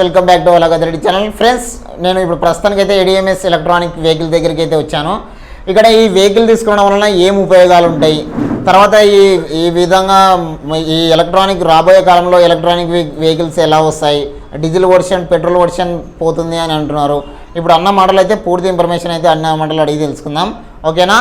Welcome back to అలాగదరెడ్డి channel. Friends నేను ఇప్పుడు ప్రస్తుతానికి అయితే ఏడిఎంఎస్ ఎలక్ట్రానిక్ వెహికల్ దగ్గరికి అయితే వచ్చాను. ఇక్కడ ఈ వెహికల్ తీసుకోవడం వలన ఏం ఉపయోగాలు ఉంటాయి తర్వాత ఈ ఈ విధంగా ఈ ఎలక్ట్రానిక్ రాబోయే కాలంలో ఎలక్ట్రానిక్ వెహికల్స్ ఎలా వస్తాయి? డీజిల్ వర్షన్ పెట్రోల్ వర్షన్ పోతుంది అని అంటున్నారు. ఇప్పుడు అన్న మాటలు అయితే పూర్తి ఇన్ఫర్మేషన్ అయితే అన్న మాటలు అడిగి తెలుసుకుందాం. ఓకేనా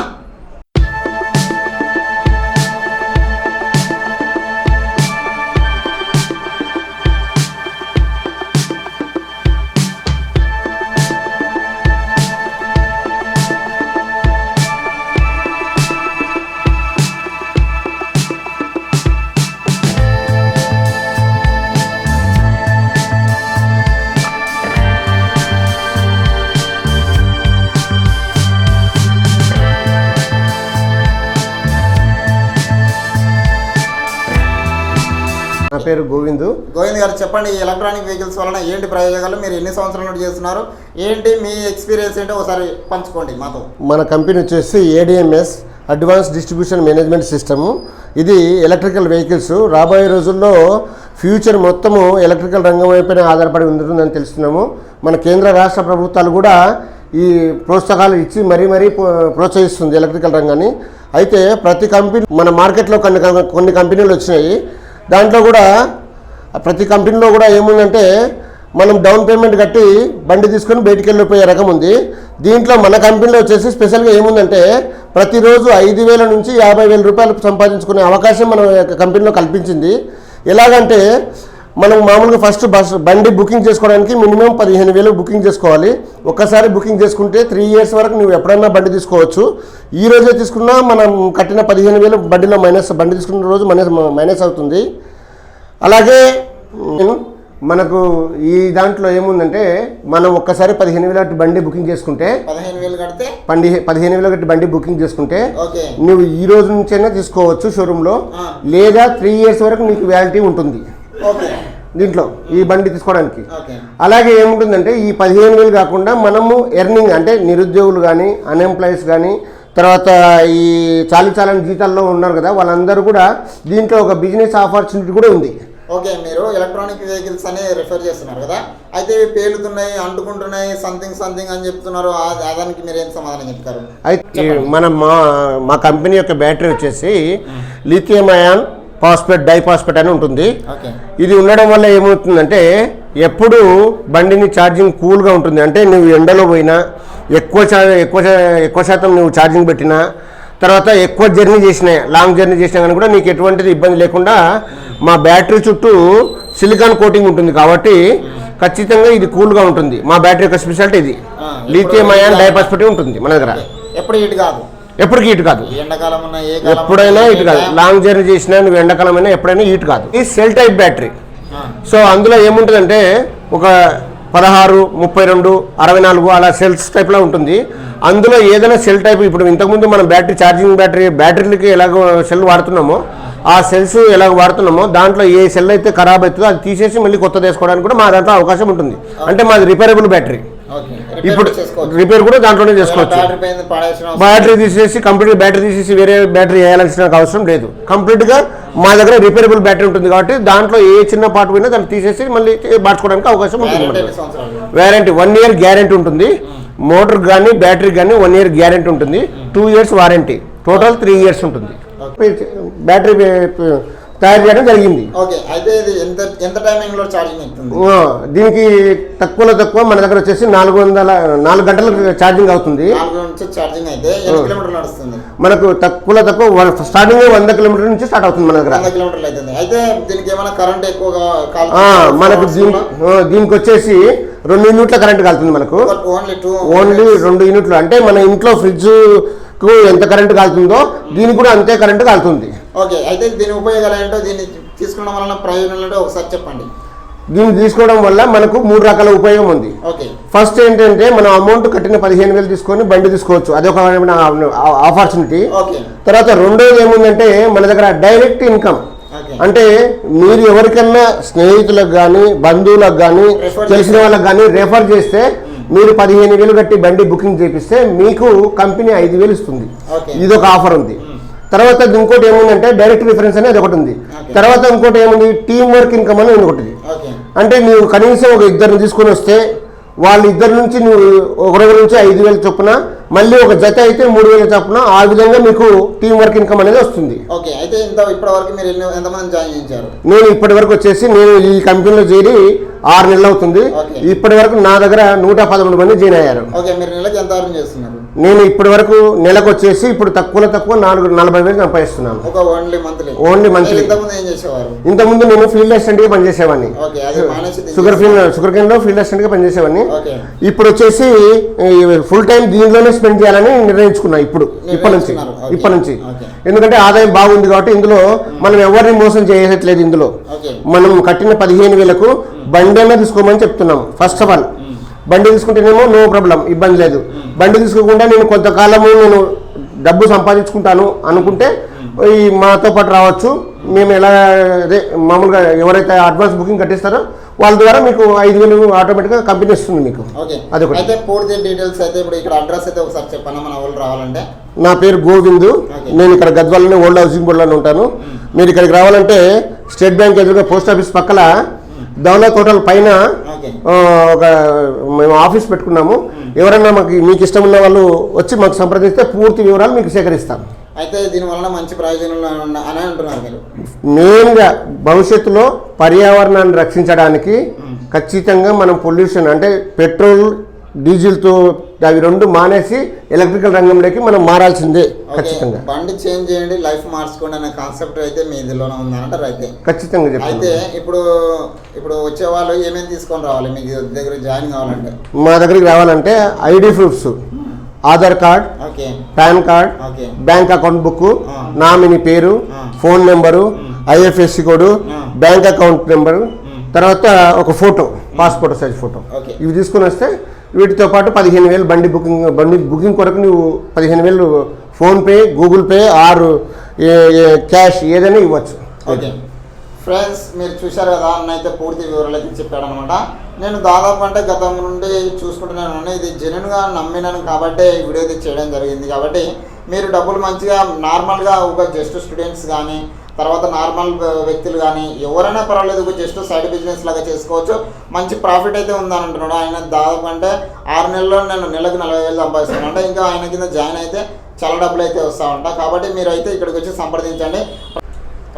పేరు గోవిందు. గోవింద్ గారు చెప్పండి ఈ ఎలక్ట్రానిక్ వెహికల్స్ వలన ఏంటి ప్రయోజనాలు? మీరు ఎన్ని సంవత్సరాల నుండి చేస్తున్నారు? ఏంటి మీ ఎక్స్పీరియన్స్ ఏంటో ఒకసారి పంచుకోండి మాతో. మన కంపెనీ వచ్చేసి ADMS advance distribution management system ఇది ఎలక్ట్రికల్ వెహికల్స్ రాబోయే రోజుల్లో ఫ్యూచర్ మొత్తము ఎలక్ట్రికల్ రంగం వైపునే ఆధారపడి ఉంటుందని తెలుస్తున్నాము. మన కేంద్ర రాష్ట్ర ప్రభుత్వాలు కూడా ఈ ప్రోత్సాహాలు ఇచ్చి మరీ మరీ ప్రో- ప్రోత్సహిస్తుంది ఎలక్ట్రికల్ రంగాన్ని. అయితే ప్రతి కంపెనీ మన మార్కెట్లో కొన్ని కొన్ని కంపెనీలు వచ్చినాయి. దాంట్లో కూడా ప్రతి కంపెనీలో కూడా ఏముందంటే మనం డౌన్ పేమెంట్ కట్టి బండి తీసుకొని బయటికి వెళ్ళిపోయే రకం ఉంది. దీంట్లో మన కంపెనీలో వచ్చేసి స్పెషల్గా ఏముందంటే ప్రతిరోజు ఐదు వేల నుంచి యాభై వేల రూపాయలు సంపాదించుకునే అవకాశం మన కంపెనీలో కల్పించింది. ఎలాగంటే మనం మామూలుగా ఫస్ట్ బస్ బండి బుకింగ్ చేసుకోవడానికి మినిమం పదిహేను వేలు బుకింగ్ చేసుకోవాలి. ఒక్కసారి బుకింగ్ చేసుకుంటే త్రీ ఇయర్స్ వరకు నువ్వు ఎప్పుడైనా బండి తీసుకోవచ్చు. ఈ రోజే తీసుకున్నా మనం కట్టిన పదిహేను వేలు బండిలో మైనస్ బండి తీసుకున్న రోజు మైనస్ మైనస్ అవుతుంది. అలాగే మనకు ఈ దాంట్లో ఏముందంటే మనం ఒక్కసారి పదిహేను వేల బండి బుకింగ్ చేసుకుంటే పదిహేను వేలు కడితే? పండి పదిహేను వేల గట్టి బండి బుకింగ్ చేసుకుంటే నువ్వు ఈ రోజు నుంచైనా తీసుకోవచ్చు షోరూంలో. లేదా త్రీ ఇయర్స్ వరకు నీకు వ్యాలిటీ ఉంటుంది. దీంట్లో ఈ బండి తీసుకోవడానికి. అలాగే ఏముంటుందంటే ఈ పదిహేను వేలు కాకుండా మనము ఎర్నింగ్ అంటే నిరుద్యోగులు కానీ అన్ఎంప్లాయీస్ కానీ తర్వాత ఈ చాలి చాలని జీతాల్లో ఉన్నారు కదా వాళ్ళందరూ కూడా దీంట్లో ఒక బిజినెస్ ఆపర్చునిటీ కూడా ఉంది. ఓకే మీరు ఎలక్ట్రానిక్ వెహికల్స్ అని రిఫర్ చేస్తున్నారు కదా అయితే ఇవి పేలుతున్నాయి అంటుకుంటున్నాయి సంథింగ్ సంథింగ్ అని చెప్తున్నారు దానికి మీరు ఏం సమాధానం చెప్తారు? అయితే మన మా మా కంపెనీ యొక్క బ్యాటరీ వచ్చేసి లిథియం అయాన్ పాస్పేట్ డైపాస్పేట్ అని ఉంటుంది. ఇది ఉండడం వల్ల ఏమవుతుందంటే ఎప్పుడు బండిని ఛార్జింగ్ కూల్గా ఉంటుంది. అంటే నువ్వు ఎండలో పోయినా ఎక్కువ ఎక్కువ ఎక్కువ శాతం నువ్వు ఛార్జింగ్ పెట్టినా తర్వాత ఎక్కువ జర్నీ చేసినా లాంగ్ జర్నీ చేసినా కానీ కూడా నీకు ఎటువంటిది ఇబ్బంది లేకుండా మా బ్యాటరీ చుట్టూ సిలికాన్ కోటింగ్ ఉంటుంది కాబట్టి ఖచ్చితంగా ఇది కూల్గా ఉంటుంది. మా బ్యాటరీ యొక్క స్పెషాలిటీ ఇది. లిథియం అయాన్ డైపాస్పేట్ ఉంటుంది మన దగ్గర. ఎప్పుడు ఇటు కాదు. ఎప్పటికీ ఇటు కాదు. ఎప్పుడైనా ఇటు కాదు. లాంగ్ జర్నీ చేసినా నువ్వు ఎండాకాలం అయినా ఎప్పుడైనా హీట్ కాదు. ఈ సెల్ టైప్ బ్యాటరీ. సో అందులో ఏముంటుందంటే ఒక పదహారు ముప్పై రెండు అరవై నాలుగు అలా సెల్స్ టైప్లో ఉంటుంది. అందులో ఏదైనా సెల్ టైప్ ఇప్పుడు ఇంతకుముందు మనం బ్యాటరీ ఛార్జింగ్ బ్యాటరీ బ్యాటరీలకి ఎలాగో సెల్ వాడుతున్నామో ఆ సెల్స్ ఎలాగ వాడుతున్నామో దాంట్లో ఏ సెల్ అయితే ఖరాబ్ అవుతుందో అది తీసేసి మళ్ళీ కొత్త వేసుకోవడానికి కూడా మా దాంట్లో అవకాశం ఉంటుంది. అంటే మాది రిపేరబుల్ బ్యాటరీ. ఓకే. ఇప్పుడు రిపేర్ కూడా దాంట్లోనే చేసుకోవచ్చు. బ్యాటరీ తీసేసి కంప్లీట్ బ్యాటరీ తీసేసి వేరే బ్యాటరీ వేయాల్సిన అవసరం లేదు. కంప్లీట్గా మా దగ్గర రిపేరబుల్ బ్యాటరీ ఉంటుంది కాబట్టి దాంట్లో ఏ చిన్న పార్ట్ పోయినా దాన్ని తీసేసి మళ్ళీ మార్చుకోవడానికి అవకాశం ఉంటుంది వ్యారంటీ వన్ ఇయర్ గ్యారెంటీ ఉంటుంది. మోటార్ కానీ బ్యాటరీ కానీ వన్ ఇయర్ గ్యారెంటీ ఉంటుంది. Two years warranty total three years ఉంటుంది. బ్యాటరీ తయారు చేయడం జరిగింది. ఓకే అయితే ఇది ఎంత ఎంత ఛార్జింగ్ దీనికి తక్కువలో తక్కువ మన దగ్గర వచ్చేసి నాలుగు వందల నాలుగు గంటలకు ఛార్జింగ్ అవుతుంది. ఛార్జింగ్ అయితే కిలోమీటర్లు నడుస్తుంది? మనకు తక్కువలో తక్కువ స్టార్టింగ్ వంద కిలోమీటర్ నుంచి స్టార్ట్ అవుతుంది మన దగ్గర. వంద కిలోమీటర్లు అవుతుంది. అయితే దీనికి ఏమైనా కరెంట్ ఎక్కువగా మనకు దీనికి వచ్చేసి రెండు యూనిట్ల కరెంట్ కాలుతుంది మనకు. ఓన్లీ రెండు యూనిట్లు. అంటే మన ఇంట్లో ఫ్రిడ్జ్కు ఎంత కరెంట్ కాలుతుందో దీనికి కూడా అంతే కరెంట్ కాలుతుంది. ఓకే అయితే దీని ఉపయోగాలు ఏంటో దీన్ని తీసుకోవడం వలన ప్రయోజనాలు ఏంటో ఒకసారి చెప్పండి. దీన్ని తీసుకోవడం వల్ల మనకు మూడు రకాల ఉపయోగం ఉంది. ఫస్ట్ ఏంటంటే మనం అమౌంట్ కట్టిన పదిహేను వేలు తీసుకొని బండి తీసుకోవచ్చు. అదొక ఆపర్చునిటీ. ఓకే. తర్వాత రెండోది ఏముందంటే మన దగ్గర డైరెక్ట్ ఇన్కమ్. అంటే మీరు ఎవరికన్నా స్నేహితులకు కానీ బంధువులకు కానీ తెలిసిన వాళ్ళకి కానీ రెఫర్ చేస్తే మీరు పదిహేను వేలు కట్టి బండి బుకింగ్ చేపిస్తే మీకు కంపెనీ ఐదు వేలు ఇస్తుంది. ఒక ఆఫర్ ఉంది. తర్వాత ఇంకోటి ఏముందంటే డైరెక్ట్ రిఫరెన్స్ అనేది ఒకటి ఉంది. తర్వాత ఇంకోటి ఏముంది? టీమ్ వర్క్ ఇన్కమ్ అని ఒకటి. అంటే నువ్వు కనీసం ఒక ఇద్దరిని తీసుకొని వస్తే వాళ్ళ ఇద్దరి నుంచి నువ్వు ఒకరొకరి నుంచి ఐదు వేలు చొప్పున మళ్ళీ ఒక జత అయితే మూడు వేల చొప్పున ఆ విధంగా మీకు టీం వర్క్ ఇన్కమ్ అనేది వస్తుంది. ఓకే అయితే ఇంత ఇప్పటి వరకు మీరు ఎంతమంది జాయిన్ నేను ఇప్పటి వరకు వచ్చేసి నేను ఈ కంపెనీలో చేరి ఆరు నెలలు అవుతుంది. ఇప్పటి వరకు నా దగ్గర నూట పదమూడు మంది జాయిన్ అయ్యారు. ఓకే మీరు నెలకి ఎంత చేస్తున్నారు? నేను ఇప్పటి వరకు నెలకు వచ్చేసి ఇప్పుడు తక్కువలో తక్కువ నాలుగు నలభై వేలు సంపాదిస్తున్నాను. ఒక ఓన్లీ మంత్లీ. ఇంతకుముందు చేసేవారు? ఇంతకుముందు నేను ఫీల్డ్ పనిచేసేవాడిని అది మానేసి దీన్ని షుగర్ ఫీల్డ్ షుగర్ కేన్లో ఫీల్డ్ అసిస్టెంట్గా పనిచేసేవాడిని ఓకే. ఇప్పుడు వచ్చేసి ఫుల్ టైం దీనిలోనే స్పెండ్ చేయాలని నిర్ణయించుకున్నా ఇప్పుడు ఇప్పటి నుంచి. ఇప్పటి నుంచి. ఎందుకంటే ఆదాయం బాగుంది కాబట్టి ఇందులో మనం ఎవరిని మోసం చేయట్లేదు ఇందులో. మనం కట్టిన పదిహేను వేలకు బండి తీసుకోమని చెప్తున్నాం ఫస్ట్ ఆఫ్ ఆల్ బండి తీసుకుంటేనేమో నో ప్రాబ్లం ఇబ్బంది లేదు. బండి తీసుకోకుండా నేను కొంతకాలము నేను డబ్బు సంపాదించుకుంటాను అనుకుంటే ఈ మాతో పాటు రావచ్చు. మేము ఎలా అదే మామూలుగా ఎవరైతే అడ్వాన్స్ బుకింగ్ కట్టిస్తారో వాళ్ళ ద్వారా మీకు ఐదు వేలు ఆటోమేటిక్గా కంపెనీ ఇస్తుంది మీకు. ఓకే. అదొకటి. అయితే పూర్తి డీటెయిల్స్ అయితే ఇప్పుడు ఇక్కడ అడ్రస్ అయితే ఒకసారి చెప్పాను? మన వాళ్ళు రావాలంటే. నా పేరు గోవిందు. నేను ఇక్కడ గద్వాలని ఓల్డ్ హౌసింగ్ బోర్డులోనే ఉంటాను. మీరు ఇక్కడికి రావాలంటే స్టేట్ బ్యాంక్ ఎదురుగా పోస్ట్ ఆఫీస్ పక్కల దౌలత్ హోటల్ పైన ఒక మేము ఆఫీస్ పెట్టుకున్నాము. ఎవరైనా మాకు మీకు ఇష్టం ఉన్న వాళ్ళు వచ్చి మాకు సంప్రదిస్తే పూర్తి వివరాలు మీకు సేకరిస్తాం. అయితే దీని వలన మంచి ప్రయోజనాలు అని అంటున్నారు మీరు. మెయిన్గా భవిష్యత్తులో పర్యావరణాన్ని రక్షించడానికి ఖచ్చితంగా మనం పొల్యూషన్ అంటే పెట్రోల్ డీజిల్తో అవి రెండు మానేసి ఎలక్ట్రికల్ రంగంలోకి మనం మారాల్సిందే ఖచ్చితంగా. బండి చేంజ్ చేయండి లైఫ్ మార్చుకోండి అనే కాన్సెప్ట్ అయితే మీ ఇదిలోనే ఉందంటారు అయితే ఖచ్చితంగా అయితే ఇప్పుడు ఇప్పుడు వచ్చే వాళ్ళు ఏమేమి తీసుకొని రావాలి? మీకు దగ్గర జాయిన్ కావాలంటే. మా దగ్గరికి రావాలంటే ID proofs Aadhaar card PAN card bank account book ఆ. నామినీ పేరు ఆ. Phone number IFSC code. Bank account number తర్వాత ఒక ఫోటో పాస్పోర్ట్ సైజ్ ఫోటో. ఇవి తీసుకుని వస్తే వీటితో పాటు పదిహేను వేలు బండి బుకింగ్ బండి బుకింగ్ కొరకు నువ్వు పదిహేను వేలు PhonePe Google Pay or cash ఏదైనా ఇవ్వచ్చు. ఓకే. ఫ్రెండ్స్ మీరు చూశారు కదా అన్న అయితే పూర్తి వివరాలు అయితే చెప్పాడనమాట. నేను దాదాపు అంటే గతం నుండి చూసుకుంటున్నాను ఇది జెన్యున్గా నమ్మినాను కాబట్టి వీడియో అయితే చేయడం జరిగింది కాబట్టి మీరు డబ్బులు మంచిగా నార్మల్గా ఒక జస్ట్ స్టూడెంట్స్ కానీ తర్వాత నార్మల్ వ్యక్తులు కానీ ఎవరైనా పర్వాలేదు జస్ట్ సైడ్ బిజినెస్ లాగా చేసుకోవచ్చు. మంచి ప్రాఫిట్ అయితే ఉందని అంటున్నాడు ఆయన దాదాపు అంటే ఆరు నెలల్లో నేను నెలకు నలభై వేలు సంపాదిస్తున్నాను. అంటే ఇంకా ఆయన కింద జాయిన్ అయితే చాలా డబ్బులు అయితే వస్తూ ఉంటాయి కాబట్టి మీరు అయితే ఇక్కడికి వచ్చి సంప్రదించండి.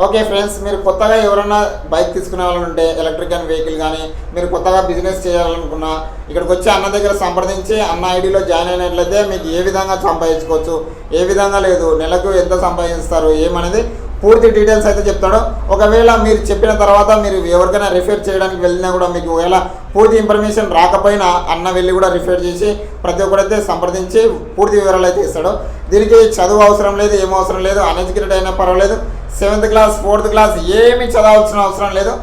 ఓకే ఫ్రెండ్స్ మీరు కొత్తగా ఎవరైనా బైక్ తీసుకునే వాళ్ళు ఉంటే ఎలక్ట్రికల్ వెహికల్ కానీ మీరు కొత్తగా బిజినెస్ చేయాలనుకున్నా ఇక్కడికి వచ్చి అన్న దగ్గర సంప్రదించి అన్న ఐడిలో జాయిన్ అయినట్లయితే మీకు ఏ విధంగా సంపాదించుకోవచ్చు ఏ విధంగా లేదు నెలకు ఎంత సంపాదిస్తారు ఏమనేది పూర్తి డీటెయిల్స్ అయితే చెప్తాడు. ఒకవేళ మీరు చెప్పిన తర్వాత మీరు ఎవరికైనా రిఫర్ చేయడానికి వెళ్ళినా కూడా మీకు ఒకవేళ పూర్తి ఇన్ఫర్మేషన్ రాకపోయినా అన్న వెళ్ళి కూడా రిఫర్ చేసి ప్రతి ఒక్కరైతే సంప్రదించి పూర్తి వివరాలు అయితే ఇస్తాడు. దీనికి చదువు అవసరం లేదు ఏం అవసరం లేదు అన్ఎడ్యుకేటెడ్ అయినా పర్వాలేదు. సెవెంత్ క్లాస్ ఫోర్త్ క్లాస్ ఏమి చదవాల్సిన అవసరం లేదు.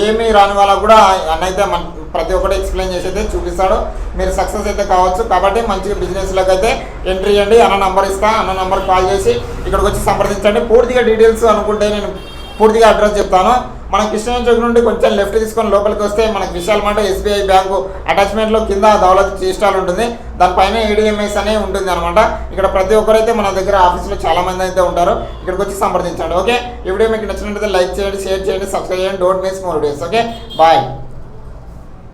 ఏమీ రాని వాళ్ళకు కూడా అన్నైతే మన ప్రతి ఒక్కటి ఎక్స్ప్లెయిన్ చేసి అయితే చూపిస్తాడు. మీరు సక్సెస్ అయితే కావచ్చు. కాబట్టి మంచిగా బిజినెస్లోకి అయితే ఎంట్రీ చేయండి అన్న నంబర్ ఇస్తా అన్న నంబర్ కాల్ చేసి ఇక్కడికి వచ్చి సంప్రదించండి. పూర్తిగా డీటెయిల్స్ అనుకుంటే నేను పూర్తిగా అడ్రస్ చెప్తాను. మనకు కృష్ణ చౌక్ నుండి కొంచెం లెఫ్ట్ తీసుకొని లోపలికి వస్తే మనకు విశాలమాట ఎస్బీఐ బ్యాంకు అటాచ్మెంట్లో కింద దౌలత్ టీ స్టాల్ ఉంటుంది. దానిపైన ఏడిఎంఎస్ అనే ఉంటుంది అనమాట ఇక్కడ ప్రతి ఒక్కరైతే మన దగ్గర ఆఫీస్లో చాలా మంది అయితే ఉంటారు. ఇక్కడికి వచ్చి సంప్రదించండి. ఓకే? ఈ వీడియో మీకు నచ్చినట్లయితే లైక్ చేయండి షేర్ చేయండి సబ్స్క్రైబ్ చేయండి. Don't miss more videos okay? Bye